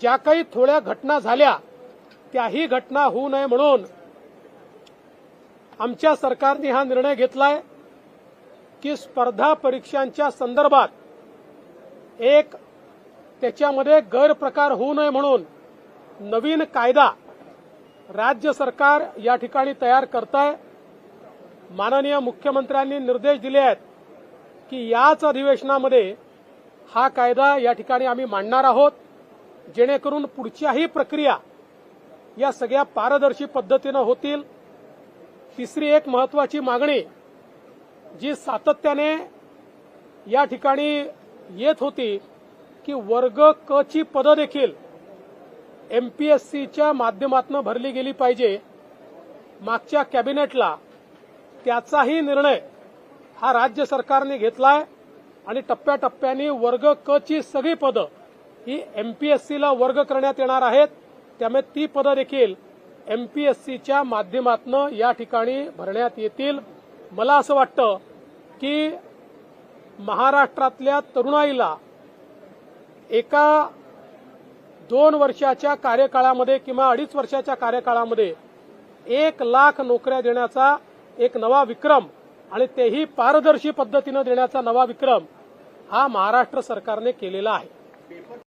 ज्या काही थोड्या घटना झाल्या त्याही घटना होऊ नये म्हणून आमच्या सरकारने हा निर्णय घेतलाय की स्पर्धा परीक्षांच्या संदर्भात एक त्याच्यामध्ये गैरप्रकार होऊ नये म्हणून नवीन कायदा राज्य सरकार या ठिकाणी तयार करत आहे माननीय मुख्यमंत्र्यांनी निर्देश दिले आहेत की याच अधिवेशनामध्ये हा कायदा या ठिकाणी आम्ही मांडणार आहोत. जेणेकरून पुढच्याही प्रक्रिया या सगळ्या पारदर्शी पद्धतीनं होतील. तिसरी एक महत्वाची मागणी जी सातत्याने या ठिकाणी येत होती की वर्ग क ची पदं देखील एमपीएससीच्या माध्यमातून भरली गेली पाहिजे. मागच्या कॅबिनेटला त्याचाही निर्णय हा राज्य सरकारने घेतलाय आणि टप्प्याटप्प्याने वर्ग क ची सगळी पदं ही एमपीएससीला वर्ग करण्यात येणार आहेत. त्यामुळे ती पदं देखील एमपीएससीच्या माध्यमातून या ठिकाणी भरण्यात येतील. मला असं वाटतं की महाराष्ट्रातल्या तरुणाईला एका दोन वर्षाच्या कार्यकाळामध्ये किंवा अडीच वर्षाच्या कार्यकाळामध्ये एक लाख नोकऱ्या देण्याचा एक नवा विक्रम आणि तेही पारदर्शी पद्धतीनं देण्याचा नवा विक्रम हा महाराष्ट्र सरकारने केलेला आहे.